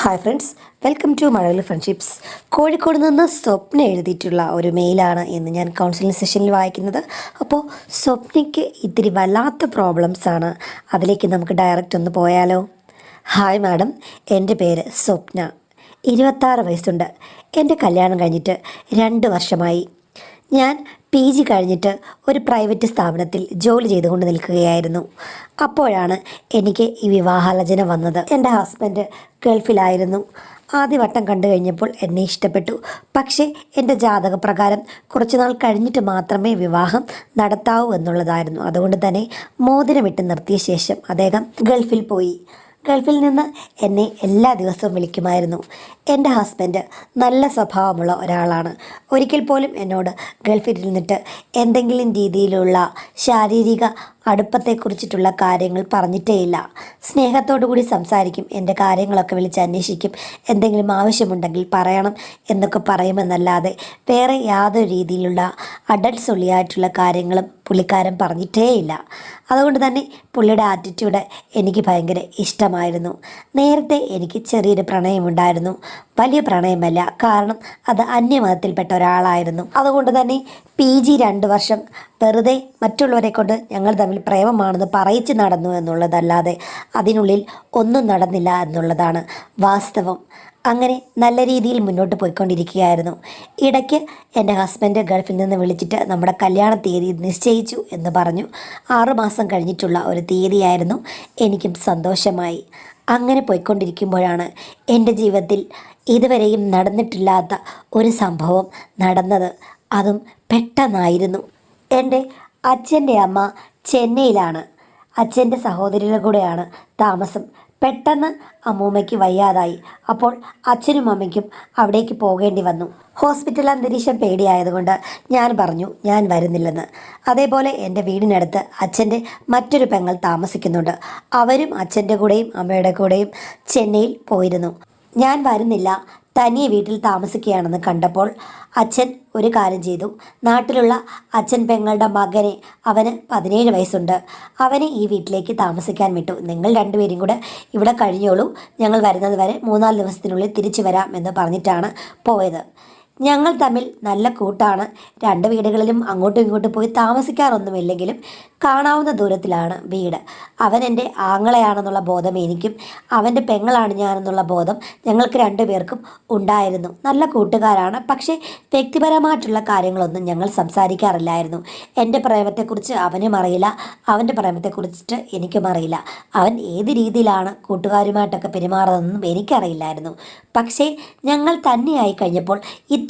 Hi friends welcome to Mazhavil friendships Kozhikode നിന്ന് സ്വപ്ന എഴുതിയിട്ടുള്ള ഒരു മെയിലാണ് ഇന്ന് ഞാൻ കൗൺസിലിംഗ് സെഷനിൽ വായിക്കുന്നത്. അപ്പോൾ സ്വപ്നയ്ക്ക് ഇത്തിരി വല്ലാത്ത പ്രോബ്ലംസ് ആണ്. അതിലേക്ക് നമുക്ക് ഡയറക്റ്റ് ഒന്ന് പോയാലോ? ഹായ് മാഡം എന്റെ പേര് സ്വപ്ന. ഇരുപത്താറ് വയസ്സുണ്ട്. എന്റെ കല്യാണം കഴിഞ്ഞിട്ട് രണ്ട് വർഷമായി. ഞാൻ പി ജി കഴിഞ്ഞിട്ട് ഒരു പ്രൈവറ്റ് സ്ഥാപനത്തിൽ ജോലി ചെയ്തുകൊണ്ട് നിൽക്കുകയായിരുന്നു. അപ്പോഴാണ് എനിക്ക് ഈ വിവാഹാലോചന വന്നത്. എന്റെ ഹസ്ബൻഡ് ഗൾഫിലായിരുന്നു. ആദ്യവട്ടം കണ്ടു കഴിഞ്ഞപ്പോൾ എന്നെ ഇഷ്ടപ്പെട്ടു. പക്ഷേ എന്റെ ജാതകപ്രകാരം കുറച്ച് നാൾ കഴിഞ്ഞിട്ട് മാത്രമേ വിവാഹം നടത്താവൂ എന്നുള്ളതായിരുന്നു. അതുകൊണ്ട് തന്നെ മോതിരമിട്ട് നിർത്തിയ ശേഷം അദ്ദേഹം ഗൾഫിൽ പോയി. ഗൾഫിൽ നിന്ന് എന്നെ എല്ലാ ദിവസവും വിളിക്കുമായിരുന്നു. എന്റെ ഹസ്ബൻഡ് നല്ല സ്വഭാവമുള്ള ഒരാളാണ്. ഒരിക്കൽ പോലും എന്നോട് ഗൾഫിൽ ഇരുന്നിട്ട് എന്തെങ്കിലും രീതിയിലുള്ള ശാരീരിക അടുപ്പത്തെക്കുറിച്ചിട്ടുള്ള കാര്യങ്ങൾ പറഞ്ഞിട്ടേയില്ല. സ്നേഹത്തോടു കൂടി സംസാരിക്കും എന്റെ കാര്യങ്ങളൊക്കെ വിളിച്ച് അന്വേഷിക്കും എന്തെങ്കിലും ആവശ്യമുണ്ടെങ്കിൽ പറയണം എന്നൊക്കെ പറയുമെന്നല്ലാതെ വേറെ യാതൊരു രീതിയിലുള്ള അഡൽട്ട്സ് ഉള്ളിയായിട്ടുള്ള കാര്യങ്ങളും പുള്ളിക്കാരൻ പറഞ്ഞിട്ടേയില്ല. അതുകൊണ്ട് തന്നെ പുള്ളിയുടെ ആറ്റിറ്റ്യൂഡ് എനിക്ക് ഭയങ്കര ഇഷ്ടമായിരുന്നു. നേരത്തെ എനിക്ക് ചെറിയൊരു പ്രണയമുണ്ടായിരുന്നു. വലിയ പ്രണയമല്ല കാരണം അത് അന്യമതത്തിൽപ്പെട്ട ഒരാളായിരുന്നു. അതുകൊണ്ട് തന്നെ പി ജി രണ്ട് വർഷം വെറുതെ മറ്റുള്ളവരെ കൊണ്ട് ഞങ്ങൾ തമ്മിൽ പ്രേമമാണെന്ന് പറയിച്ച് നടന്നു എന്നുള്ളതല്ലാതെ അതിനുള്ളിൽ ഒന്നും നടന്നില്ല എന്നുള്ളതാണ് വാസ്തവം. അങ്ങനെ നല്ല രീതിയിൽ മുന്നോട്ട് പോയിക്കൊണ്ടിരിക്കുകയായിരുന്നു. ഇടയ്ക്ക് എന്റെ ഹസ്ബൻഡ് ഗൾഫിൽ നിന്ന് വിളിച്ചിട്ട് നമ്മുടെ കല്യാണ തീയതി നിശ്ചയിച്ചു എന്ന് പറഞ്ഞു. ആറുമാസം കഴിഞ്ഞിട്ടുള്ള ഒരു തീയതിയായിരുന്നു എനിക്കും സന്തോഷമായി. അങ്ങനെ പോയിക്കൊണ്ടിരിക്കുമ്പോഴാണ് എന്റെ ജീവിതത്തിൽ ഇതുവരെയും നടന്നിട്ടില്ലാത്ത ഒരു സംഭവം നടന്നത്. അതും പെട്ടെന്നായിരുന്നു. എന്റെ അച്ഛന്റെ അമ്മ ചെന്നൈയിലാണ്. അച്ഛന്റെ സഹോദരിയുടെ കൂടെയാണ് താമസം. പെട്ടെന്ന് അമ്മൂമ്മയ്ക്ക് വയ്യാതായി. അപ്പോൾ അച്ഛനും അമ്മയ്ക്കും അവിടേക്ക് പോകേണ്ടി വന്നു. ഹോസ്പിറ്റൽ അന്തരീക്ഷം പേടിയായതുകൊണ്ട് ഞാൻ പറഞ്ഞു ഞാൻ വരുന്നില്ലെന്ന്. അതേപോലെ എന്റെ വീടിനടുത്ത് അച്ഛന്റെ മറ്റൊരു പെങ്ങൾ താമസിക്കുന്നുണ്ട്. അവരും അച്ഛന്റെ കൂടെയും അമ്മയുടെ കൂടെയും ചെന്നൈയിൽ പോയിരുന്നു. ഞാൻ വരുന്നില്ല. തനിയെ വീട്ടിൽ താമസിക്കുകയാണെന്ന് കണ്ടപ്പോൾ അച്ഛൻ ഒരു കാര്യം ചെയ്തു. നാട്ടിലുള്ള അച്ഛൻ പെങ്ങളുടെ മകനെ അവന് പതിനേഴ് വയസ്സുണ്ട്. അവനെ ഈ വീട്ടിലേക്ക് താമസിക്കാൻ വിട്ടു. നിങ്ങൾ രണ്ടുപേരും കൂടെ ഇവിടെ കഴിഞ്ഞോളൂ. ഞങ്ങൾ വരുന്നത് വരെ മൂന്നാൽ ദിവസത്തിനുള്ളിൽ തിരിച്ചു വരാം എന്ന് പറഞ്ഞിട്ടാണ് പോയത്. ഞങ്ങൾ തമ്മിൽ നല്ല കൂട്ടാണ്. രണ്ട് വീടുകളിലും അങ്ങോട്ടും ഇങ്ങോട്ടും പോയി താമസിക്കാറൊന്നുമില്ലെങ്കിലും കാണാവുന്ന ദൂരത്തിലാണ് വീട്. അവൻ എന്റെ ആങ്ങളയാണെന്നുള്ള ബോധം എനിക്കും അവന്റെ പെങ്ങളാണ് ഞാനെന്നുള്ള ബോധം ഞങ്ങൾക്ക് രണ്ടുപേർക്കും ഉണ്ടായിരുന്നു. നല്ല കൂട്ടുകാരാണ് പക്ഷേ വ്യക്തിപരമായിട്ടുള്ള കാര്യങ്ങളൊന്നും ഞങ്ങൾ സംസാരിക്കാറില്ലായിരുന്നു. എന്റെ പ്രേമത്തെക്കുറിച്ച് അവനും അറിയില്ല അവന്റെ പ്രേമത്തെക്കുറിച്ചിട്ട് എനിക്കും അറിയില്ല. അവൻ ഏത് രീതിയിലാണ് കൂട്ടുകാരുമായിട്ടൊക്കെ പെരുമാറുന്നതെന്നും എനിക്കറിയില്ലായിരുന്നു. പക്ഷേ ഞങ്ങൾ തന്നെയായി കഴിഞ്ഞപ്പോൾ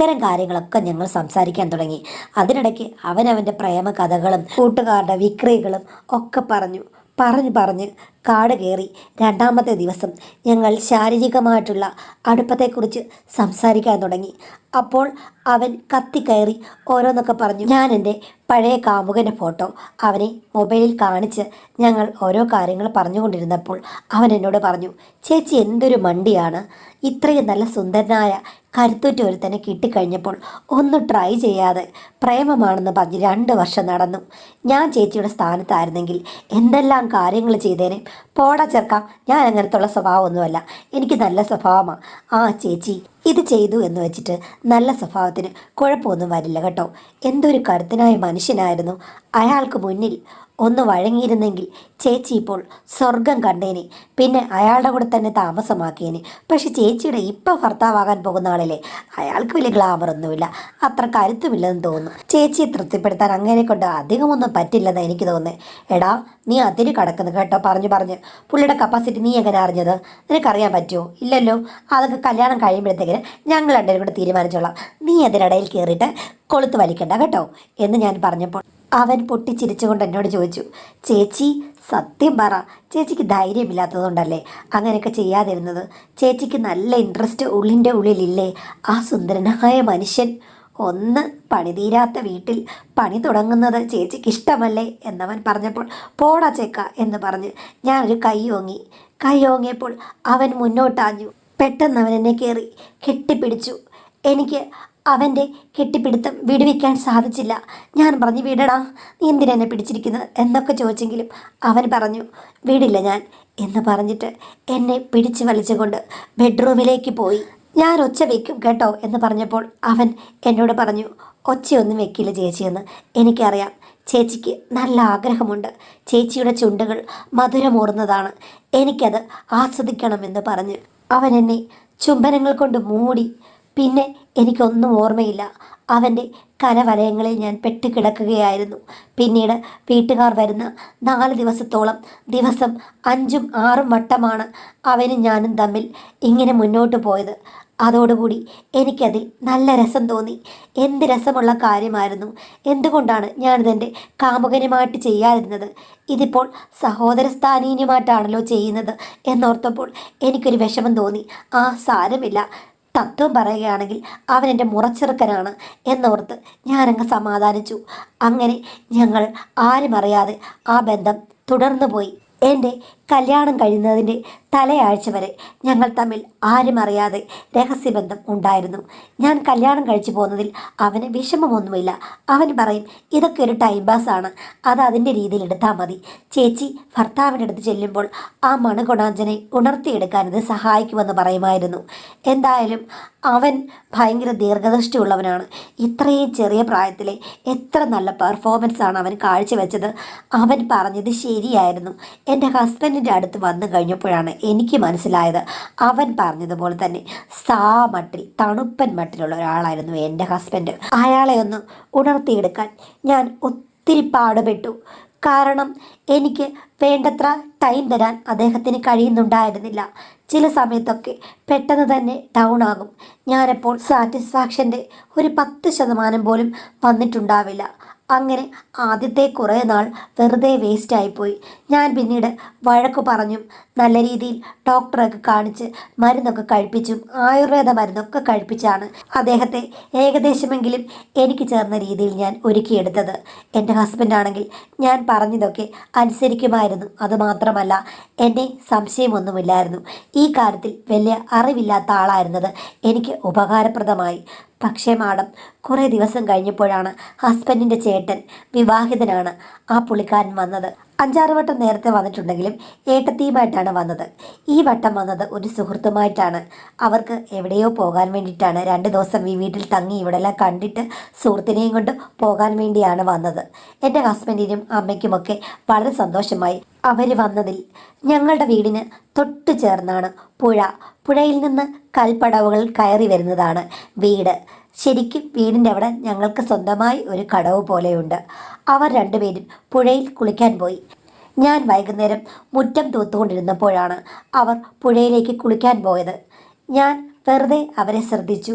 ഇത്തരം കാര്യങ്ങളൊക്കെ ഞങ്ങൾ സംസാരിക്കാൻ തുടങ്ങി. അതിനിടയ്ക്ക് അവനവന്റെ പ്രേമ കഥകളും കൂട്ടുകാരുടെ വിക്രികളും ഒക്കെ പറഞ്ഞു പറഞ്ഞു പറഞ്ഞ് കാട് കയറി രണ്ടാമത്തെ ദിവസം ഞങ്ങൾ ശാരീരികമായിട്ടുള്ള അടുപ്പത്തെക്കുറിച്ച് സംസാരിക്കാൻ തുടങ്ങി. അപ്പോൾ അവൻ കത്തിക്കയറി ഓരോന്നൊക്കെ പറഞ്ഞു ഞാൻ എന്റെ പഴയ കാമുകന്റെ ഫോട്ടോ അവനെ മൊബൈലിൽ കാണിച്ച് ഞങ്ങൾ ഓരോ കാര്യങ്ങൾ പറഞ്ഞുകൊണ്ടിരുന്നപ്പോൾ അവൻ എന്നോട് പറഞ്ഞു ചേച്ചി എന്തൊരു മണ്ടിയാണ്. ഇത്രയും നല്ല സുന്ദരനായ കരുത്തുറ്റ ഒരുത്തനെ കിട്ടിക്കഴിഞ്ഞപ്പോൾ ഒന്ന് ട്രൈ ചെയ്യാതെ പ്രേമമാണെന്ന് പറഞ്ഞ് രണ്ട് വർഷം നടന്നു. ഞാൻ ചേച്ചിയുടെ സ്ഥാനത്തായിരുന്നെങ്കിൽ എന്തെല്ലാം കാര്യങ്ങൾ ചെയ്തേനെ? പോടാ ചേർക്കാം ഞാൻ അങ്ങനത്തുള്ള സ്വഭാവമൊന്നുമല്ല. എനിക്ക് നല്ല സ്വഭാവമാണ് ആ ചേച്ചി ഇത് ചെയ്തു എന്ന് വെച്ചിട്ട് നല്ല സ്വഭാവത്തിന് കുഴപ്പമൊന്നും വരില്ല കേട്ടോ. എന്തൊരു കരുത്തനായ മനുഷ്യനായിരുന്നു. അയാൾക്ക് മുന്നിൽ ഒന്ന് വഴങ്ങിയിരുന്നെങ്കിൽ ചേച്ചി ഇപ്പോൾ സ്വർഗം കണ്ടേനെ. പിന്നെ അയാളുടെ കൂടെ തന്നെ താമസമാക്കിയേനെ. പക്ഷെ ചേച്ചിയുടെ ഇപ്പം ഭർത്താവാകാൻ പോകുന്ന ആളിലെ അയാൾക്ക് വലിയ ഗ്ലാമറൊന്നുമില്ല അത്ര കരുത്തുമില്ലെന്ന് തോന്നുന്നു. ചേച്ചിയെ തൃപ്തിപ്പെടുത്താൻ അങ്ങനെ കൊണ്ട് അധികമൊന്നും പറ്റില്ലെന്ന് എനിക്ക് തോന്നുന്നത് എടാ നീ അതിന് കിടക്കുന്നു കേട്ടോ. പറഞ്ഞു പറഞ്ഞ്. പുള്ളിയുടെ കപ്പാസിറ്റി നീ എങ്ങനെ അറിഞ്ഞത്? നിനക്കറിയാൻ പറ്റുമോ ഇല്ലല്ലോ. അതൊക്കെ കല്യാണം കഴിയുമ്പോഴത്തേക്കിന് ഞങ്ങൾ രണ്ടുപേരും കൂടെ തീരുമാനിച്ചോളാം. നീ അതിനിടയിൽ കയറിയിട്ട് കൊളുത്ത് വലിക്കണ്ട കേട്ടോ എന്ന് ഞാൻ പറഞ്ഞപ്പോൾ അവൻ പൊട്ടിച്ചിരിച്ചുകൊണ്ട് എന്നോട് ചോദിച്ചു ചേച്ചി സത്യം പറ ചേച്ചിക്ക് ധൈര്യമില്ലാത്തതുകൊണ്ടല്ലേ അങ്ങനെയൊക്കെ ചെയ്യാതിരുന്നത്? ചേച്ചിക്ക് നല്ല ഇൻട്രസ്റ്റ് ഉള്ളിന്റെ ഉള്ളിലില്ലേ ആ സുന്ദരനായ മനുഷ്യൻ? ഒന്ന് പണിതീരാത്ത വീട്ടിൽ പണി തുടങ്ങുന്നത് ചേച്ചിക്ക് ഇഷ്ടമല്ലേ? എന്നവൻ പറഞ്ഞപ്പോൾ പോടാ ചേക്ക എന്ന് പറഞ്ഞ് ഞാനൊരു കൈ ഓങ്ങി. കൈ ഓങ്ങിയപ്പോൾ അവൻ മുന്നോട്ടാഞ്ഞു. പെട്ടെന്ന് അവൻ എന്നെ കയറി കെട്ടിപ്പിടിച്ചു. എനിക്ക് അവന്റെ കെട്ടിപ്പിടുത്തം വിടുവിക്കാൻ സാധിച്ചില്ല. ഞാൻ പറഞ്ഞു വിടടാ നീ എന്തിനാ എന്നെ പിടിച്ചിരിക്കുന്നത്? എന്നൊക്കെ ചോദിച്ചെങ്കിലും അവൻ പറഞ്ഞു വിടില്ല ഞാൻ എന്ന് പറഞ്ഞിട്ട് എന്നെ പിടിച്ചു വലിച്ചുകൊണ്ട് ബെഡ്റൂമിലേക്ക് പോയി. ഞാൻ ഒച്ച വെക്കും കേട്ടോ എന്ന് പറഞ്ഞപ്പോൾ അവൻ എന്നോട് പറഞ്ഞു ഒച്ചയൊന്നും വെക്കില്ല ചേച്ചിയെന്ന് എനിക്കറിയാം ചേച്ചിക്ക് നല്ല ആഗ്രഹമുണ്ട്. ചേച്ചിയുടെ ചുണ്ടുകൾ മധുരമൂർന്നതാണ്. എനിക്കത് ആസ്വദിക്കണമെന്ന് പറഞ്ഞ് അവൻ എന്നെ ചുംബനങ്ങൾ കൊണ്ട് മൂടി പിന്നെ എനിക്കൊന്നും ഓർമ്മയില്ല. അവന്റെ കരവലയങ്ങളിൽ ഞാൻ പെട്ടുകിടക്കുകയായിരുന്നു. പിന്നീട് വീട്ടുകാർ വരുന്ന നാല് ദിവസത്തോളം ദിവസം അഞ്ചും ആറും വട്ടമാണ് അവനും ഞാനും തമ്മിൽ ഇങ്ങനെ മുന്നോട്ട് പോയത്. അതോടുകൂടി എനിക്കതിൽ നല്ല രസം തോന്നി. എന്ത് രസമുള്ള കാര്യമായിരുന്നു. എന്തുകൊണ്ടാണ് ഞാനിതെന്റെ കാമുകനുമായിട്ട് ചെയ്യാതിരുന്നത്? ഇതിപ്പോൾ സഹോദര സ്ഥാനീയനുമായിട്ടാണല്ലോ ചെയ്യുന്നത് എന്നോർത്തപ്പോൾ എനിക്കൊരു വിഷമം തോന്നി. ആ സാരമില്ല. തത്വം പറയുകയാണെങ്കിൽ അവൻ എന്റെ മുറച്ചെറുക്കനാണ് എന്നോർത്ത് ഞാനങ്ങ് സമാധാനിച്ചു. അങ്ങനെ ഞങ്ങൾ ആരും അറിയാതെ ആ ബന്ധം തുടർന്നു പോയി എന്റെ കല്യാണം കഴിയുന്നതിന്റെ തലയാഴ്ച വരെ ഞങ്ങൾ തമ്മിൽ ആരും അറിയാതെ രഹസ്യബന്ധം ഉണ്ടായിരുന്നു. ഞാൻ കല്യാണം കഴിച്ചു പോകുന്നതിൽ അവന് വിഷമമൊന്നുമില്ല. അവൻ പറയും ഇതൊക്കെ ഒരു ടൈം പാസ്സാണ് അത് അതിന്റെ രീതിയിൽ എടുത്താൽ മതി. ചേച്ചി ഭർത്താവിന്റെ അടുത്ത് ചെല്ലുമ്പോൾ ആ മണഗുണാഞ്ചനെ ഉണർത്തിയെടുക്കാൻ ഇത് സഹായിക്കുമെന്ന് പറയുമായിരുന്നു. എന്തായാലും അവൻ ഭയങ്കര ദീർഘദൃഷ്ടിയുള്ളവനാണ്. ഇത്രയും ചെറിയ പ്രായത്തിലെ എത്ര നല്ല പെർഫോമൻസാണ് അവൻ കാഴ്ചവെച്ചത്. അവൻ പറഞ്ഞത് ശരിയായിരുന്നു. എന്റെ ഹസ്ബൻഡിന്റെ അടുത്ത് വന്നു കഴിഞ്ഞപ്പോഴാണ് എനിക്ക് മനസ്സിലായത്. അവൻ പറഞ്ഞതുപോലെ തന്നെ സാ മട്ടിൽ തണുപ്പൻ മട്ടിലുള്ള ഒരാളായിരുന്നു എന്റെ ഹസ്ബൻഡ് അയാളെ ഒന്ന് ഉണർത്തിയെടുക്കാൻ ഞാൻ ഒത്തിരി പാടുപെട്ടു. കാരണം എനിക്ക് വേണ്ടത്ര ടൈം തരാൻ അദ്ദേഹത്തിന് കഴിയുന്നുണ്ടായിരുന്നില്ല. ചില സമയത്തൊക്കെ പെട്ടെന്ന് തന്നെ ഡൗൺ ആകും. ഞാനപ്പോൾ സാറ്റിസ്ഫാക്ഷന്റെ ഒരു പത്ത് ശതമാനം പോലും വന്നിട്ടുണ്ടാവില്ല. അങ്ങനെ ആദ്യത്തെ കുറേ നാൾ വെറുതെ വേസ്റ്റായിപ്പോയി ഞാൻ പിന്നീട് വഴക്കു പറഞ്ഞും നല്ല രീതിയിൽ ഡോക്ടറൊക്കെ കാണിച്ച് മരുന്നൊക്കെ കഴിപ്പിച്ചും ആയുർവേദ മരുന്നൊക്കെ കഴിപ്പിച്ചാണ് അദ്ദേഹത്തെ ഏകദേശമെങ്കിലും എനിക്ക് ചേർന്ന രീതിയിൽ ഞാൻ ഒരുക്കിയെടുത്തത്. എന്റെ ഹസ്ബൻഡാണെങ്കിൽ ഞാൻ പറഞ്ഞതൊക്കെ അനുസരിക്കുമായിരുന്നു. അതുമാത്രമല്ല എന്നെ സംശയമൊന്നുമില്ലായിരുന്നു. ഈ കാര്യത്തിൽ വലിയ അറിവില്ലാത്ത ആളായിരുന്നത് എനിക്ക് ഉപകാരപ്രദമായി. പക്ഷേ മാഡം കുറേ ദിവസം കഴിഞ്ഞപ്പോഴാണ് ഹസ്ബൻഡിന്റെ ചേട്ടൻ വിവാഹിതനാണ് ആ പുള്ളിക്കാരൻ വന്നത്. അഞ്ചാറ് വട്ടം നേരത്തെ വന്നിട്ടുണ്ടെങ്കിലും ഏട്ടത്തിയുമായിട്ടാണ് വന്നത്. ഈ വട്ടം വന്നത് ഒരു സുഹൃത്തുമായിട്ടാണ്. അവർക്ക് എവിടെയോ പോകാൻ വേണ്ടിയിട്ടാണ്. രണ്ട് ദിവസം ഈ വീട്ടിൽ തങ്ങി ഇവിടെല്ലാം കണ്ടിട്ട് സുഹൃത്തിനെയും കൊണ്ട് പോകാൻ വേണ്ടിയാണ് വന്നത്. എന്റെ ഹസ്ബൻഡിനും അമ്മയ്ക്കുമൊക്കെ വളരെ സന്തോഷമായി അവർ വന്നതിൽ ഞങ്ങളുടെ വീടിന് തൊട്ടു ചേർന്നാണ് പുഴ. പുഴയിൽ നിന്ന് കൽപ്പടവുകൾ കയറി വരുന്നതാണ് വീട്. ശരിക്കും വീടിന്റെ അവിടെ ഞങ്ങൾക്ക് സ്വന്തമായി ഒരു കടവ് പോലെയുണ്ട്. അവർ രണ്ടുപേരും പുഴയിൽ കുളിക്കാൻ പോയി. ഞാൻ വൈകുന്നേരം മുറ്റം തൂത്തുകൊണ്ടിരുന്നപ്പോഴാണ് അവർ പുഴയിലേക്ക് കുളിക്കാൻ പോയത്. ഞാൻ വെറുതെ അവരെ ശ്രദ്ധിച്ചു.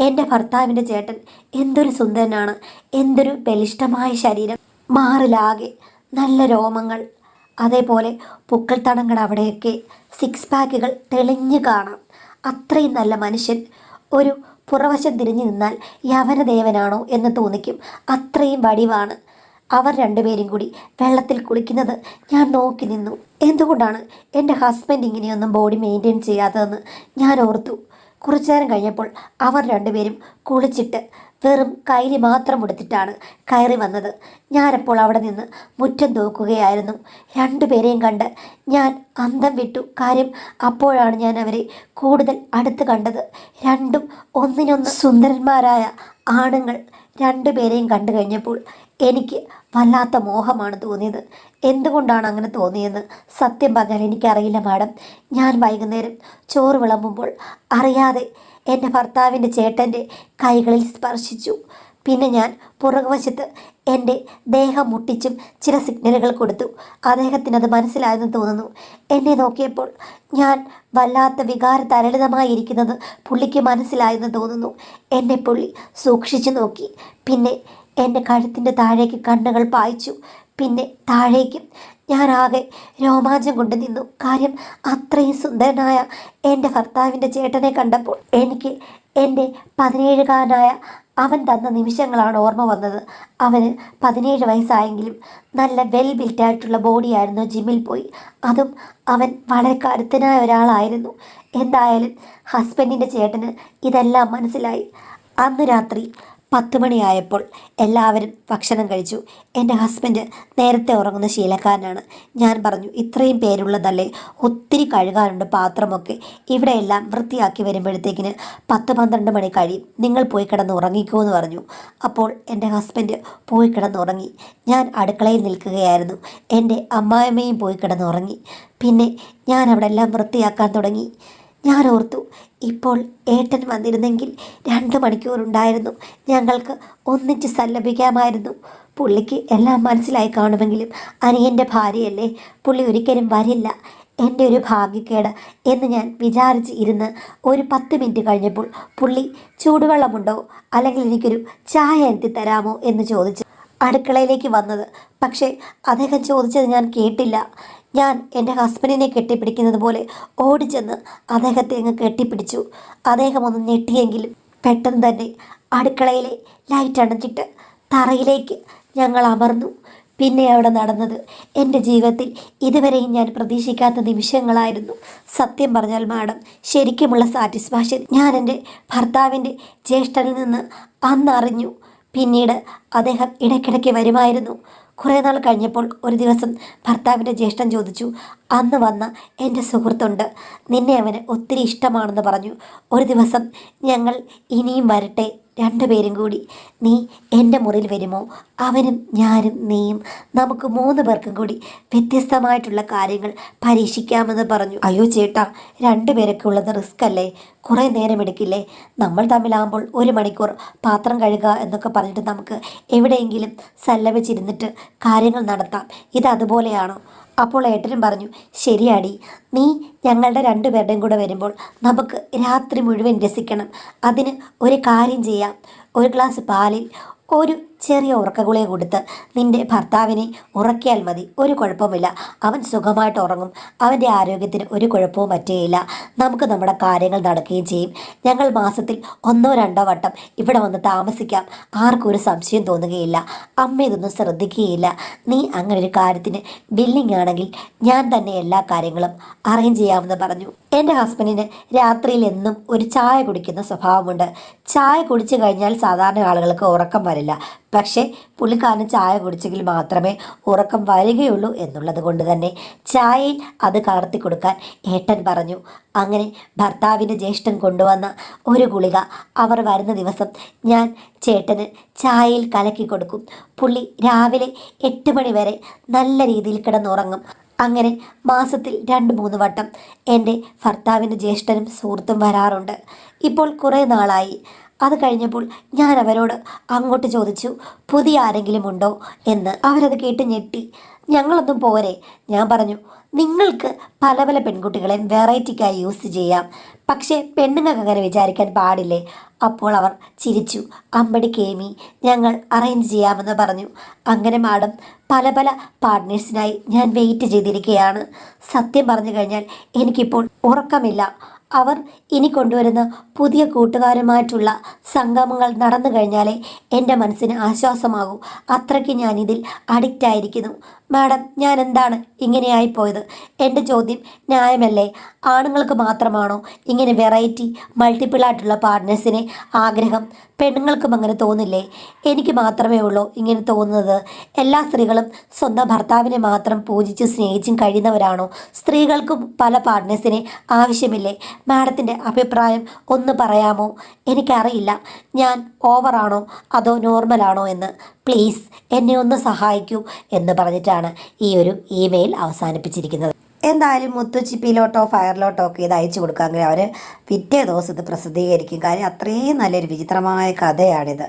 എന്റെ ഭർത്താവിന്റെ ചേട്ടൻ എന്തൊരു സുന്ദരനാണ് എന്തൊരു ബലിഷ്ഠമായ ശരീരം മാറിലാകെ നല്ല രോമങ്ങൾ അതേപോലെ പൂക്കൾ തടങ്ങൾ അവിടെയൊക്കെ സിക്സ് പാക്കുകൾ തെളിഞ്ഞു കാണാം. അത്രയും നല്ല മനുഷ്യൻ ഒരു പുറവശം തിരിഞ്ഞു നിന്നാൽ യവനദേവനാണോ എന്ന് തോന്നിക്കും. അത്രയും വടിവാണ്. അവർ രണ്ടുപേരും കൂടി വെള്ളത്തിൽ കുളിക്കുന്നത് ഞാൻ നോക്കി നിന്നു. എന്തുകൊണ്ടാണ് എന്റെ ഹസ്ബൻഡ് ഇങ്ങനെയൊന്നും ബോഡി മെയിന്റെയിൻ ചെയ്യാത്തതെന്ന് ഞാൻ ഓർത്തു. കുറച്ചു നേരം കഴിഞ്ഞപ്പോൾ അവർ രണ്ടുപേരും കുളിച്ചിട്ട് വെറും കൈലി മാത്രം എടുത്തിട്ടാണ് കയറി വന്നത്. ഞാനപ്പോൾ അവിടെ നിന്ന് മുറ്റം തോക്കുകയായിരുന്നു രണ്ടുപേരെയും കണ്ട് ഞാൻ അന്തം വിട്ടു. കാര്യം അപ്പോഴാണ് ഞാൻ അവരെ കൂടുതൽ അടുത്ത് കണ്ടത്. രണ്ടും ഒന്നിനൊന്ന് സുന്ദരന്മാരായ ആണുങ്ങൾ രണ്ടുപേരെയും കണ്ടു കഴിഞ്ഞപ്പോൾ എനിക്ക് വല്ലാത്ത മോഹമാണ് തോന്നിയത്. എന്തുകൊണ്ടാണ് അങ്ങനെ തോന്നിയെന്ന് സത്യം പറഞ്ഞാൽ എനിക്കറിയില്ല മാഡം. ഞാൻ വൈകുന്നേരം ചോറ് വിളമ്പുമ്പോൾ അറിയാതെ എന്റെ ഭർത്താവിന്റെ ചേട്ടന്റെ കൈകളിൽ സ്പർശിച്ചു. പിന്നെ ഞാൻ പുറകുവശത്ത് എന്റെ ദേഹം മുട്ടിച്ചും ചില സിഗ്നലുകൾ കൊടുത്തു. അദ്ദേഹത്തിന് അത് മനസ്സിലായെന്ന് തോന്നുന്നു. എന്നെ നോക്കിയപ്പോൾ ഞാൻ വല്ലാത്ത വികാര തരളിതമായിരിക്കുന്നത് പുള്ളിക്ക് മനസ്സിലായെന്ന് തോന്നുന്നു. എന്നെ പുള്ളി സൂക്ഷിച്ചു നോക്കി. പിന്നെ എന്റെ കഴുത്തിന്റെ താഴേക്ക് കണ്ണുകൾ പായിച്ചു. പിന്നെ താഴേക്കും ഞാനാകെ രോമാഞ്ചം കൊണ്ട് നിന്നു. കാര്യം അത്രയും സുന്ദരനായ എന്റെ ഭർത്താവിന്റെ ചേട്ടനെ കണ്ടപ്പോൾ എനിക്ക് എന്റെ പതിനേഴുകാരനായ അവൻ തന്ന നിമിഷങ്ങളാണ് ഓർമ്മ വന്നത്. അവന് പതിനേഴ് വയസ്സായെങ്കിലും നല്ല വെൽ ബിൽറ്റായിട്ടുള്ള ബോഡിയായിരുന്നു ജിമ്മിൽ പോയി. അതും അവൻ വളരെ കരുത്തനായ ഒരാളായിരുന്നു. എന്തായാലും ഹസ്ബൻഡിന്റെ ചേട്ടന് ഇതെല്ലാം മനസ്സിലായി. അന്ന് രാത്രി പത്ത് മണിയായപ്പോൾ എല്ലാവരും ഭക്ഷണം കഴിച്ചു. എന്റെ ഹസ്ബൻഡ് നേരത്തെ ഉറങ്ങുന്ന ശീലക്കാരനാണ്. ഞാൻ പറഞ്ഞു ഇത്രയും പേരുള്ളതല്ലേ? ഒത്തിരി കഴുകാനുണ്ട് പാത്രമൊക്കെ. ഇവിടെയെല്ലാം വൃത്തിയാക്കി വരുമ്പോഴത്തേക്കിന് പത്ത് പന്ത്രണ്ട് മണി കഴിയും. നിങ്ങൾ പോയി കിടന്ന് ഉറങ്ങിക്കോ എന്ന് പറഞ്ഞു. അപ്പോൾ എന്റെ ഹസ്ബൻഡ് പോയി കിടന്നുറങ്ങി. ഞാൻ അടുക്കളയിൽ നിൽക്കുകയായിരുന്നു. എന്റെ അമ്മായിമ്മയും പോയി കിടന്നുറങ്ങി. പിന്നെ ഞാൻ അവിടെ എല്ലാം വൃത്തിയാക്കാൻ തുടങ്ങി. ഞാൻ ഓർത്തു ഇപ്പോൾ ഏട്ടൻ വന്നിരുന്നെങ്കിൽ രണ്ട് മണിക്കൂറുണ്ടായിരുന്നു. ഞങ്ങൾക്ക് ഒന്നിച്ച് സല്ലപിക്കാമായിരുന്നു. പുള്ളിക്ക് എല്ലാം മനസ്സിലായി കാണുമെങ്കിലും അനിയന്റെ ഭാര്യയല്ലേ പുള്ളി ഒരിക്കലും വരില്ല. എന്റെ ഒരു ഭാഗ്യക്കേട് എന്ന് ഞാൻ വിചാരിച്ച് ഇരുന്ന് ഒരു പത്ത് മിനിറ്റ് കഴിഞ്ഞപ്പോൾ പുള്ളി ചൂടുവെള്ളമുണ്ടോ അല്ലെങ്കിൽ എനിക്കൊരു ചായ എത്തി തരാമോ എന്ന് ചോദിച്ചു. അടുക്കളയിലേക്ക് വന്നത്. പക്ഷേ അദ്ദേഹം ചോദിച്ചത് ഞാൻ കേട്ടില്ല. ഞാൻ എന്റെ ഹസ്ബൻഡിനെ കെട്ടിപ്പിടിക്കുന്നത് പോലെ ഓടിച്ചെന്ന് അദ്ദേഹത്തെ അങ്ങ് കെട്ടിപ്പിടിച്ചു. അദ്ദേഹം ഒന്ന് ഞെട്ടിയെങ്കിലും പെട്ടെന്ന് തന്നെ അടുക്കളയിലെ ലൈറ്റ് അണച്ചിട്ട് തറയിലേക്ക് ഞങ്ങൾ അമർന്നു. പിന്നെ അവിടെ നടന്നത് എന്റെ ജീവിതത്തിൽ ഇതുവരെയും ഞാൻ പ്രതീക്ഷിക്കാത്ത നിമിഷങ്ങളായിരുന്നു. സത്യം പറഞ്ഞാൽ മാഡം ശരിക്കുമുള്ള സാറ്റിസ്ഫാക്ഷൻ ഞാൻ എന്റെ ഭർത്താവിന്റെ ജ്യേഷ്ഠനിൽ നിന്ന് അന്നറിഞ്ഞു പിന്നീട് അദ്ദേഹം ഇടയ്ക്കിടയ്ക്ക് വരുമായിരുന്നു. കുറേ നാൾ കഴിഞ്ഞപ്പോൾ ഒരു ദിവസം ഭർത്താവിന്റെ ജ്യേഷ്ഠൻ ചോദിച്ചു അന്ന് വന്ന എന്റെ സുഹൃത്തുണ്ട്. നിന്നെ അവന് ഒത്തിരി ഇഷ്ടമാണെന്ന് പറഞ്ഞു. ഒരു ദിവസം ഞങ്ങൾ ഇനിയും വരട്ടെ. രണ്ടുപേരും കൂടി. നീ എന്റെ മുറിയിൽ വരുമോ? അവനും ഞാനും നീയും നമുക്ക് മൂന്ന് പേർക്കും കൂടി വ്യത്യസ്തമായിട്ടുള്ള കാര്യങ്ങൾ പരീക്ഷിക്കാമെന്ന് പറഞ്ഞു. അയ്യോ ചേട്ടാ രണ്ടുപേരൊക്കെ ഉള്ളത് റിസ്ക് അല്ലേ? കുറേ നേരം എടുക്കില്ലേ? നമ്മൾ തമ്മിലാകുമ്പോൾ ഒരു മണിക്കൂർ പാത്രം കഴുകുക എന്നൊക്കെ പറഞ്ഞിട്ട് നമുക്ക് എവിടെയെങ്കിലും സല്ലപിച്ചിരുന്നിട്ട് കാര്യങ്ങൾ നടത്താം. ഇത് അതുപോലെയാണോ? അപ്പോൾ ഏട്ടനും പറഞ്ഞു ശരിയാടി. നീ ഞങ്ങളുടെ രണ്ടുപേരുടെയും കൂടെ വരുമ്പോൾ നമുക്ക് രാത്രി മുഴുവൻ രസിക്കണം. അതിന് ഒരു കാര്യം ചെയ്യാം. ഒരു ഗ്ലാസ് പാലിൽ ഒരു ചെറിയ ഉറക്കഗുളിക കൊടുത്ത് നിന്റെ ഭർത്താവിനെ ഉറക്കിയാൽ മതി. ഒരു കുഴപ്പമില്ല അവൻ സുഖമായിട്ട് ഉറങ്ങും. അവന്റെ ആരോഗ്യത്തിന് ഒരു കുഴപ്പവും പറ്റുകയില്ല. നമുക്ക് നമ്മുടെ കാര്യങ്ങൾ നടക്കുകയും ചെയ്യും. ഞങ്ങൾ മാസത്തിൽ ഒന്നോ രണ്ടോ വട്ടം ഇവിടെ വന്ന് താമസിക്കാം. ആർക്കും ഒരു സംശയം തോന്നുകയില്ല. അമ്മ ഇതൊന്നും ശ്രദ്ധിക്കുകയില്ല. നീ അങ്ങനെ ഒരു കാര്യത്തിന് ബില്ലിംഗ് ആണെങ്കിൽ ഞാൻ തന്നെ എല്ലാ കാര്യങ്ങളും അറേഞ്ച് ചെയ്യാമെന്ന് പറഞ്ഞു. എന്റെ ഹസ്ബൻഡിന് രാത്രിയിൽ എന്നും ഒരു ചായ കുടിക്കുന്ന സ്വഭാവമുണ്ട്. ചായ കുടിച്ചു കഴിഞ്ഞാൽ സാധാരണ ആളുകൾക്ക് ഉറക്കം വരില്ല. പക്ഷേ പുള്ളിക്കാരന് ചായ കുടിച്ചെങ്കിൽ മാത്രമേ ഉറക്കം വരികയുള്ളൂ എന്നുള്ളത് കൊണ്ട് തന്നെ ചായയിൽ അത് കലർത്തി കൊടുക്കാൻ ഏട്ടൻ പറഞ്ഞു. അങ്ങനെ ഭർത്താവിന്റെ ജ്യേഷ്ഠൻ കൊണ്ടുവന്ന ഒരു ഗുളിക അവർ വരുന്ന ദിവസം ഞാൻ ചേട്ടന് ചായയിൽ കലക്കി കൊടുക്കും. പുള്ളി രാവിലെ എട്ട് മണി വരെ നല്ല രീതിയിൽ കിടന്നുറങ്ങും. അങ്ങനെ മാസത്തിൽ രണ്ട് മൂന്ന് വട്ടം എന്റെ ഭർത്താവിന്റെ ജ്യേഷ്ഠനും സുഹൃത്തും വരാറുണ്ട്. ഇപ്പോൾ കുറേ നാളായി. അത് കഴിഞ്ഞപ്പോൾ ഞാൻ അവരോട് അങ്ങോട്ട് ചോദിച്ചു പുതിയ ആരെങ്കിലും ഉണ്ടോ? എന്ന്. അവരത് കേട്ട് ഞെട്ടി. ഞങ്ങളൊന്നും പോരെ. ഞാൻ പറഞ്ഞു നിങ്ങൾക്ക് പല പല പെൺകുട്ടികളെയും വെറൈറ്റിക്കായി യൂസ് ചെയ്യാം. പക്ഷേ പെണ്ണുങ്ങൾക്ക് അങ്ങനെ വിചാരിക്കാൻ പാടില്ലേ? അപ്പോൾ അവർ ചിരിച്ചു. അമ്പടി കേമി ഞങ്ങൾ അറേഞ്ച് ചെയ്യാമെന്ന് പറഞ്ഞു. അങ്ങനെ മാഡം. പല പല പാർട്ട്നേഴ്സിനായി ഞാൻ വെയിറ്റ് ചെയ്തിരിക്കുകയാണ് സത്യം പറഞ്ഞു കഴിഞ്ഞാൽ എനിക്കിപ്പോൾ ഉറക്കമില്ല. അവർ ഇനി കൊണ്ടുവരുന്ന പുതിയ കൂട്ടുകാരുമായിട്ടുള്ള സംഗമങ്ങൾ നടന്നു കഴിഞ്ഞാലേ എന്റെ മനസ്സിന് ആശ്വാസമാകൂ. അത്രയ്ക്ക് ഞാനിതിൽ അഡിക്റ്റ് ആയിരിക്കുന്നു. മാഡം ഞാൻ എന്താണ് ഇങ്ങനെയായിപ്പോയത്? എന്റെ ചോദ്യം ന്യായമല്ലേ? ആണുങ്ങൾക്ക് മാത്രമാണോ ഇങ്ങനെ വെറൈറ്റി മൾട്ടിപ്പിൾ ആയിട്ടുള്ള പാർട്ട്നേഴ്സിനെ ആഗ്രഹം? പെണ്ണുങ്ങൾക്കും അങ്ങനെ തോന്നില്ലേ? എനിക്ക് മാത്രമേ ഉള്ളൂ ഇങ്ങനെ തോന്നുന്നത്. എല്ലാ സ്ത്രീകളും സ്വന്തം ഭർത്താവിനെ മാത്രം പൂജിച്ചും സ്നേഹിച്ചും കഴിയുന്നവരാണോ? സ്ത്രീകൾക്കും പല പാർട്ട്നേഴ്സിനെ ആവശ്യമില്ലേ? മാഡത്തിന്റെ അഭിപ്രായം ഒന്ന് പറയാമോ? എനിക്കറിയില്ല. ഞാൻ ഓവറാണോ അതോ നോർമലാണോ എന്ന്? പ്ലീസ് എന്നെ ഒന്ന് സഹായിക്കൂ എന്ന് പറഞ്ഞിട്ടാണ്. ഈ ഒരു ഇമെയിൽ അവസാനിപ്പിച്ചിരിക്കുന്നത്. എന്തായാലും മുത്തുച്ചിപ്പിയിലോട്ടോ ഫയറിലോട്ടോ ഒക്കെ ഇത് അയച്ചു കൊടുക്കാമെങ്കിൽ അവർ പിറ്റേ ദിവസം ഇത് പ്രസിദ്ധീകരിക്കും. കാര്യം അത്രയും നല്ലൊരു വിചിത്രമായ കഥയാണിത്.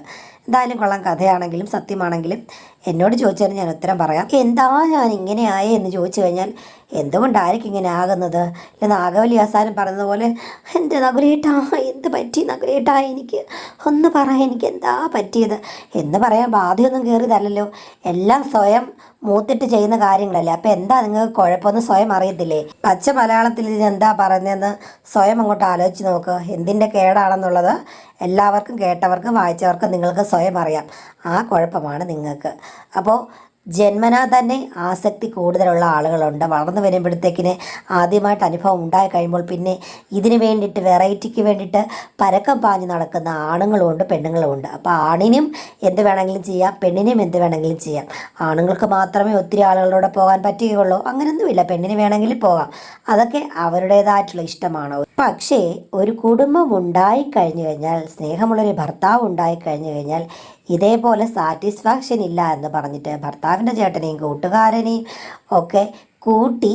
എന്തായാലും കൊള്ളാം. കഥയാണെങ്കിലും സത്യമാണെങ്കിലും എന്നോട് ചോദിച്ചാലും ഞാൻ ഉത്തരം പറയാം. എന്താ ഞാൻ ഇങ്ങനെ ആയേ? എന്ന് ചോദിച്ചു കഴിഞ്ഞാൽ എന്തുകൊണ്ടായിരിക്കും ഇങ്ങനെ ആകുന്നത്? ഇല്ല നാഗവലി ആസാരം പറഞ്ഞതുപോലെ എന്റെ നഗുരേട്ടാ എന്ത് പറ്റി നഗുരേട്ടാ എനിക്ക്? ഒന്ന് പറ എനിക്ക് എന്താ പറ്റിയത്? എന്ന് പറയാൻ ബാധയൊന്നും കയറിയതല്ലല്ലോ എല്ലാം സ്വയം മൂത്തിട്ട് ചെയ്യുന്ന കാര്യങ്ങളല്ലേ. അപ്പം എന്താ നിങ്ങൾക്ക് കുഴപ്പമൊന്നും സ്വയം അറിയത്തില്ലേ? പച്ച മലയാളത്തിൽ ഇത് എന്താ പറയുന്നതെന്ന് സ്വയം അങ്ങോട്ട് ആലോചിച്ച് നോക്ക്. എന്തിന്റെ കേടാണെന്നുള്ളത് എല്ലാവർക്കും കേട്ടവർക്കും വായിച്ചവർക്കും നിങ്ങൾക്ക് സ്വയം അറിയാം. ആ കുഴപ്പമാണ് നിങ്ങൾക്ക്. അപ്പോൾ ജന്മനാ തന്നെ ആസക്തി കൂടുതലുള്ള ആളുകളുണ്ട്. വളർന്നു വരുമ്പോഴത്തേക്കിന് ആദ്യമായിട്ട് അനുഭവം ഉണ്ടായി കഴിയുമ്പോൾ പിന്നെ ഇതിന് വേണ്ടിയിട്ട് വെറൈറ്റിക്ക് വേണ്ടിയിട്ട് പരക്കം പാഞ്ഞു നടക്കുന്ന ആണുങ്ങളുമുണ്ട് പെണ്ണുങ്ങളുമുണ്ട് അപ്പോൾ ആണിനും എന്ത് വേണമെങ്കിലും ചെയ്യാം പെണ്ണിനും എന്ത് വേണമെങ്കിലും ചെയ്യാം. ആണുങ്ങൾക്ക് മാത്രമേ ഒത്തിരി ആളുകളോട് പോകാൻ പറ്റുകയുള്ളൂ. അങ്ങനെയൊന്നുമില്ല. പെണ്ണിന് വേണമെങ്കിൽ പോകാം. അതൊക്കെ അവരുടേതായിട്ടുള്ള ഇഷ്ടമാണ്. പക്ഷേ ഒരു കുടുംബം ഉണ്ടായി കഴിഞ്ഞു കഴിഞ്ഞാൽ സ്നേഹമുള്ളൊരു ഭർത്താവ് ഉണ്ടായി കഴിഞ്ഞു കഴിഞ്ഞാൽ ഇതേപോലെ സാറ്റിസ്ഫാക്ഷൻ ഇല്ല എന്ന് പറഞ്ഞിട്ട് ഭർത്താവിന്റെ ചേട്ടനെയും കൂട്ടുകാരനെയും ഒക്കെ കൂട്ടി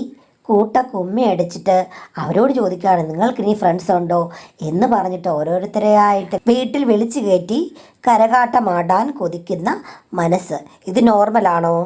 കൂട്ട കുമ്മി അടിച്ചിട്ട് അവരോട് ചോദിക്കുകയാണ് നിങ്ങൾക്ക് ഇനി ഫ്രണ്ട്സ് ഉണ്ടോ? എന്ന് പറഞ്ഞിട്ട് ഓരോരുത്തരെയായിട്ട് വീട്ടിൽ വിളിച്ചു കയറ്റി കരകാട്ടമാടാൻ കൊതിക്കുന്ന മനസ്സ്. ഇത് നോർമലാണോ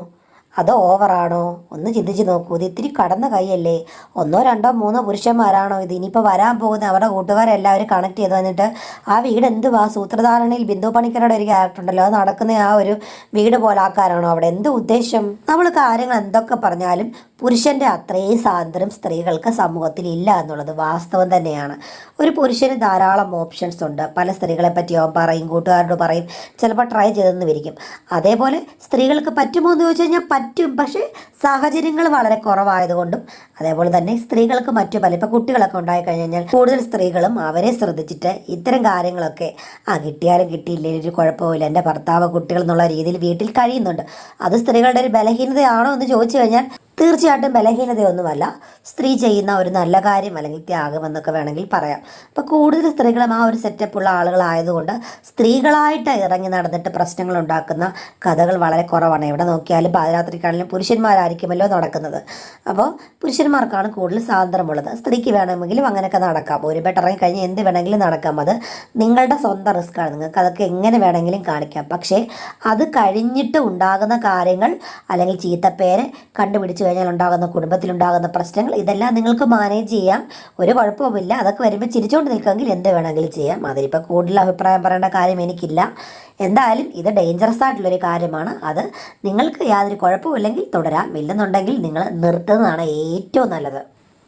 അതോ ഓവറാണോ? ഒന്ന് ചിന്തിച്ച് നോക്കൂ. ഇത് ഇത്തിരി കടന്ന കൈയല്ലേ? ഒന്നോ രണ്ടോ മൂന്നോ പുരുഷന്മാരാണോ ഇത്? ഇനിയിപ്പോൾ വരാൻ പോകുന്ന അവരുടെ കൂട്ടുകാരെല്ലാവരും കണക്ട് ചെയ്ത് വന്നിട്ട് ആ വീട് എന്തുവാ? സൂത്രധാരണയിൽ ബിന്ദു പണിക്കരുടെ ഒരു ക്യാരക്ടർ ഉണ്ടല്ലോ. അത് നടക്കുന്ന ആ ഒരു വീട് പോലെ ആക്കാരാണോ അവിടെ? എന്ത് ഉദ്ദേശം? നമ്മൾ കാര്യങ്ങൾ എന്തൊക്കെ പറഞ്ഞാലും പുരുഷന്റെ അത്രയും സ്വാതന്ത്ര്യം സ്ത്രീകൾക്ക് സമൂഹത്തിൽ ഇല്ല എന്നുള്ളത് വാസ്തവം തന്നെയാണ്. ഒരു പുരുഷന് ധാരാളം ഓപ്ഷൻസ് ഉണ്ട്. പല സ്ത്രീകളെ പറ്റി അവൻ പറയും കൂട്ടുകാരോട് പറയും ചിലപ്പോൾ ട്രൈ ചെയ്തെന്ന് വിരിക്കും അതേപോലെ സ്ത്രീകൾക്ക് പറ്റുമോ എന്ന് ചോദിച്ചു കഴിഞ്ഞാൽ പറ്റും. പക്ഷേ സാഹചര്യങ്ങൾ വളരെ കുറവായതുകൊണ്ടും അതേപോലെ തന്നെ സ്ത്രീകൾക്ക് മറ്റു പല ഇപ്പോൾ കുട്ടികളൊക്കെ ഉണ്ടായി കഴിഞ്ഞു കഴിഞ്ഞാൽ കൂടുതൽ സ്ത്രീകളും അവരെ ശ്രദ്ധിച്ചിട്ട് ഇത്തരം കാര്യങ്ങളൊക്കെ ആ കിട്ടിയാലും കിട്ടിയില്ലെങ്കിൽ ഒരു കുഴപ്പമില്ല എന്റെ ഭർത്താവ് കുട്ടികൾ എന്നുള്ള രീതിയിൽ വീട്ടിൽ കഴിയുന്നുണ്ട്. അത് സ്ത്രീകളുടെ ഒരു ബലഹീനതയാണോ എന്ന് ചോദിച്ചു കഴിഞ്ഞാൽ തീർച്ചയായിട്ടും ബലഹീനതയൊന്നുമല്ല. സ്ത്രീ ചെയ്യുന്ന ഒരു നല്ല കാര്യം അല്ലെങ്കിൽ ത്യാഗം എന്നൊക്കെ വേണമെങ്കിൽ പറയാം. അപ്പോൾ കൂടുതൽ സ്ത്രീകളും ആ ഒരു സെറ്റപ്പുള്ള ആളുകളായതുകൊണ്ട് സ്ത്രീകളായിട്ട് ഇറങ്ങി നടന്നിട്ട് പ്രശ്നങ്ങൾ ഉണ്ടാക്കുന്ന കഥകൾ വളരെ കുറവാണ്. എവിടെ നോക്കിയാലും പാതിരാത്രിക്കാണെങ്കിലും പുരുഷന്മാരായിരിക്കുമല്ലോ നടക്കുന്നത്. അപ്പോൾ പുരുഷന്മാർക്കാണ് കൂടുതൽ സ്വാതന്ത്ര്യമുള്ളത്. സ്ത്രീക്ക് വേണമെങ്കിലും അങ്ങനെയൊക്കെ നടക്കാം. ഒരു ബെട്ട് ഇറങ്ങി കഴിഞ്ഞാൽ എന്ത് വേണമെങ്കിലും നടക്കാം. അത് നിങ്ങളുടെ സ്വന്തം റിസ്ക്കാണ് നിങ്ങൾക്ക് അതൊക്കെ എങ്ങനെ വേണമെങ്കിലും കാണിക്കാം. പക്ഷേ അത് കഴിഞ്ഞിട്ട് ഉണ്ടാകുന്ന കാര്യങ്ങൾ അല്ലെങ്കിൽ ചീത്തപ്പേരെ കണ്ടുപിടിച്ച് ഉണ്ടാകുന്ന കുടുംബത്തിലുണ്ടാകുന്ന പ്രശ്നങ്ങൾ ഇതെല്ലാം നിങ്ങൾക്ക് മാനേജ് ചെയ്യാം. ഒരു കുഴപ്പവുമില്ല. അതൊക്കെ വരുമ്പോൾ ചിരിച്ചുകൊണ്ട് നിൽക്കുമെങ്കിൽ എന്ത് വേണമെങ്കിലും ചെയ്യാം. അതിലിപ്പോൾ കൂടുതൽ അഭിപ്രായം പറയേണ്ട കാര്യം എനിക്കില്ല. എന്തായാലും ഇത് ഡേഞ്ചറസ് ആയിട്ടുള്ളൊരു കാര്യമാണ്. അത് നിങ്ങൾക്ക് യാതൊരു കുഴപ്പമില്ലെങ്കിൽ തുടരാം. ഇല്ലെന്നുണ്ടെങ്കിൽ നിങ്ങൾ നിർത്തുന്നതാണ് ഏറ്റവും നല്ലത്.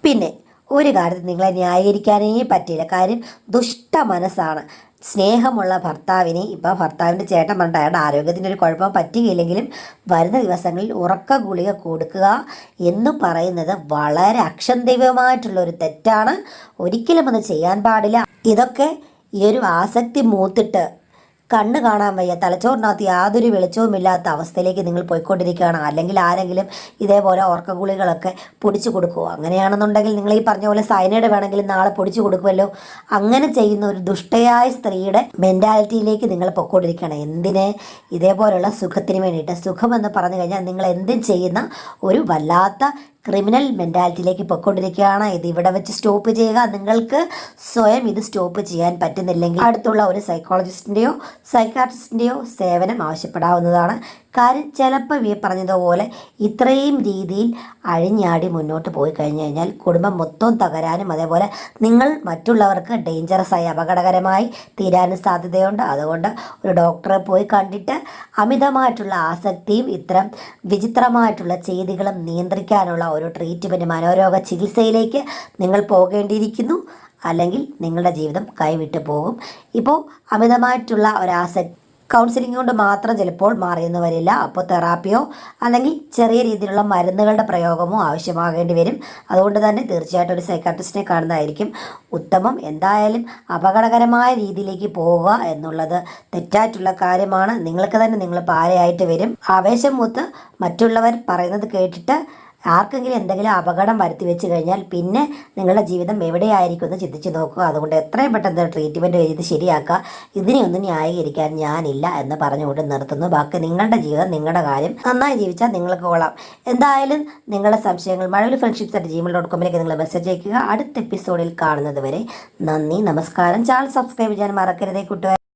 പിന്നെ ഒരു കാര്യത്തിൽ നിങ്ങളെ ന്യായീകരിക്കാനേ പറ്റില്ല കാര്യം ദുഷ്ട മനസ്സാണ്. സ്നേഹമുള്ള ഭർത്താവിനെ ഇപ്പോൾ ഭർത്താവിന്റെ ചേട്ടൻ പറഞ്ഞിട്ട് അയാളുടെ ആരോഗ്യത്തിന് ഒരു കുഴപ്പം പറ്റുകയില്ലെങ്കിലും വരുന്ന ദിവസങ്ങളിൽ ഉറക്ക ഗുളിക കൊടുക്കുക എന്ന് പറയുന്നത് വളരെ അക്ഷന്തവ്യമായിട്ടുള്ള ഒരു തെറ്റാണ്. ഒരിക്കലും അത് ചെയ്യാൻ പാടില്ല. ഇതൊക്കെ ഈ ഒരു ആസക്തി മൂത്തിട്ട് കണ്ണ് കാണാൻ വയ്യ. തലച്ചോറിനകത്ത് യാതൊരു വെളിച്ചവുമില്ലാത്ത അവസ്ഥയിലേക്ക് നിങ്ങൾ പോയിക്കൊണ്ടിരിക്കുകയാണ്. അല്ലെങ്കിൽ ആരെങ്കിലും ഇതേപോലെ ഓർക്കഗുളികളൊക്കെ പൊടിച്ചു കൊടുക്കുമോ അങ്ങനെയാണെന്നുണ്ടെങ്കിൽ നിങ്ങൾ ഈ പറഞ്ഞ പോലെ സൈനൈഡ് വേണമെങ്കിൽ നാളെ പൊടിച്ചു കൊടുക്കുമല്ലോ. അങ്ങനെ ചെയ്യുന്ന ഒരു ദുഷ്ടയായ സ്ത്രീയുടെ മെന്റാലിറ്റിയിലേക്ക് നിങ്ങൾ പൊയ്ക്കൊണ്ടിരിക്കുകയാണ്. എന്തിനെ? ഇതേപോലെയുള്ള സുഖത്തിന് വേണ്ടിയിട്ട്. സുഖമെന്ന് പറഞ്ഞു കഴിഞ്ഞാൽ നിങ്ങൾ എന്തും ചെയ്യുന്ന ഒരു വല്ലാത്ത ക്രിമിനൽ മെന്റാലിറ്റിയിലേക്ക് പൊയ്ക്കൊണ്ടിരിക്കുകയാണ്. ഇത് ഇവിടെ വെച്ച് സ്റ്റോപ്പ് ചെയ്യുക. നിങ്ങൾക്ക് സ്വയം ഇത് സ്റ്റോപ്പ് ചെയ്യാൻ പറ്റുന്നില്ലെങ്കിൽ അടുത്തുള്ള ഒരു സൈക്കോളജിസ്റ്റിന്റെയോ സൈക്കാട്രിസ്റ്റിന്റെയോ സേവനം ആവശ്യപ്പെടാവുന്നതാണ്. കാര്യം ചിലപ്പോൾ ഈ പറഞ്ഞതുപോലെ ഇത്രയും രീതിയിൽ അഴിഞ്ഞാടി മുന്നോട്ട് പോയി കഴിഞ്ഞു കഴിഞ്ഞാൽ കുടുംബം മൊത്തം തകരാനും അതേപോലെ നിങ്ങൾ മറ്റുള്ളവർക്ക് ഡേഞ്ചറസായി അപകടകരമായി തീരാനും സാധ്യതയുണ്ട്. അതുകൊണ്ട് ഒരു ഡോക്ടറെ പോയി കണ്ടിട്ട് അമിതമായിട്ടുള്ള ആസക്തിയും ഇത്തരം വിചിത്രമായിട്ടുള്ള ചെയ്തികളും നിയന്ത്രിക്കാനുള്ള ഒരു ട്രീറ്റ്മെന്റ് മനോരോഗ ചികിത്സയിലേക്ക് നിങ്ങൾ പോകേണ്ടിയിരിക്കുന്നു. അല്ലെങ്കിൽ നിങ്ങളുടെ ജീവിതം കൈവിട്ടു പോകും. ഇപ്പോൾ അമിതമായിട്ടുള്ള ഒരാസക്തി കൗൺസിലിംഗ് കൊണ്ട് മാത്രം ചിലപ്പോൾ മാറിയെന്ന് വരില്ല. അപ്പോൾ തെറാപ്പിയോ അല്ലെങ്കിൽ ചെറിയ രീതിയിലുള്ള മരുന്നുകളുടെ പ്രയോഗമോ ആവശ്യമാകേണ്ടി വരും. അതുകൊണ്ട് തന്നെ തീർച്ചയായിട്ടും ഒരു സൈക്കാട്രിസ്റ്റിനെ കാണുന്നതായിരിക്കും ഉത്തമം. എന്തായാലും അപകടകരമായ രീതിയിലേക്ക് പോവുക എന്നുള്ളത് തെറ്റായിട്ടുള്ള കാര്യമാണ്. നിങ്ങൾക്ക് തന്നെ നിങ്ങൾ പാരയായിട്ട് വരും. ആവേശം മൂത്ത് മറ്റുള്ളവർ പറയുന്നത് കേട്ടിട്ട് ആർക്കെങ്കിലും എന്തെങ്കിലും അപകടം വരുത്തി വെച്ച് കഴിഞ്ഞാൽ പിന്നെ നിങ്ങളുടെ ജീവിതം എവിടെയായിരിക്കും എന്ന് ചിന്തിച്ച് നോക്കുക. അതുകൊണ്ട് എത്രയും പെട്ടെന്ന് ട്രീറ്റ്മെന്റ് ചെയ്ത് ശരിയാക്കുക. ഇതിനെയൊന്നും ന്യായീകരിക്കാൻ ഞാനില്ല എന്ന് പറഞ്ഞുകൊണ്ട് നിർത്തുന്നു. ബാക്കി നിങ്ങളുടെ ജീവിതം നിങ്ങളുടെ കാര്യം നന്നായി ജീവിച്ചാൽ നിങ്ങൾക്ക് കൊള്ളാം. എന്തായാലും നിങ്ങളുടെ സംശയങ്ങൾ Mazhavil friendships at Gmail dot കോമിലേക്ക് നിങ്ങൾ മെസ്സേജ് അയക്കുക അടുത്ത എപ്പിസോഡിൽ കാണുന്നത് വരെ നന്ദി നമസ്കാരം. ചാനൽ സബ്സ്ക്രൈബ് ചെയ്യാൻ മറക്കരുതേ കൂട്ടുകാർ